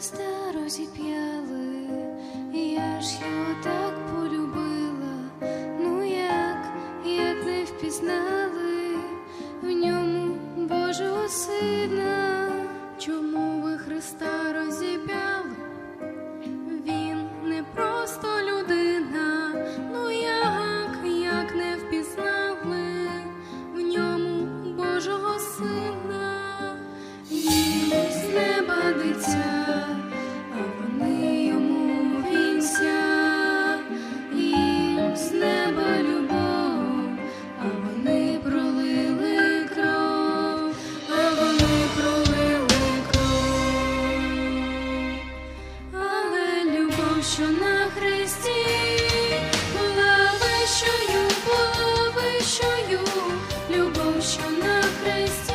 хреста розіп'яли, я ж його так полюбила, ну як, як не впізнали в ньому Божого сина. що на хресті була вищою, була вищою, любов, що на хресті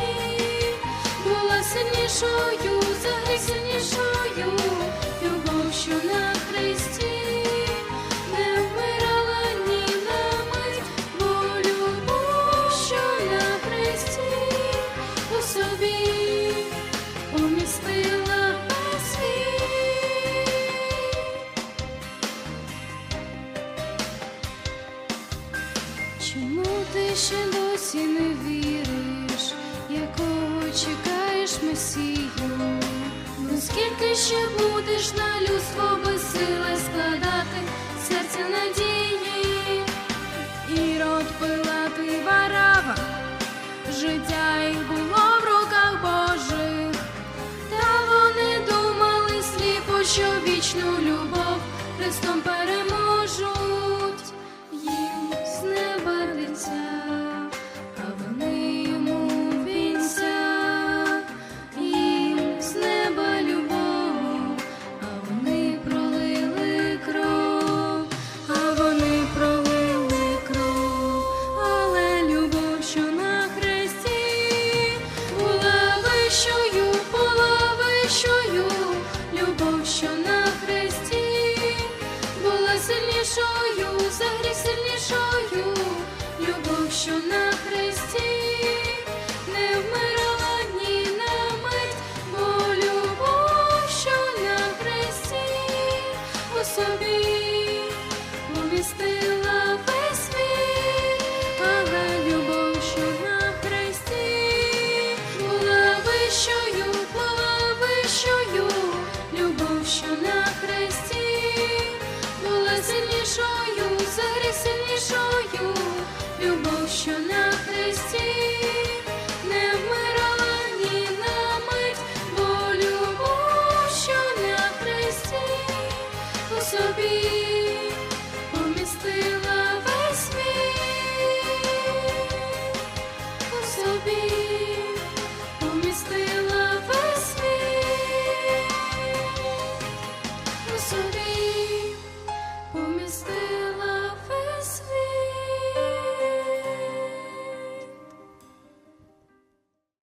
була сильнішою. Чому ти ще досі не віриш, якого чекаєш месію? Ну скільки ще будеш на людство без сили складати серце надії, і рот пилати варава, життя їх буде. що на хресті не вмирала ні на мить, бо що на хресті у собі помістила весь у собі помістила весь у собі помістила.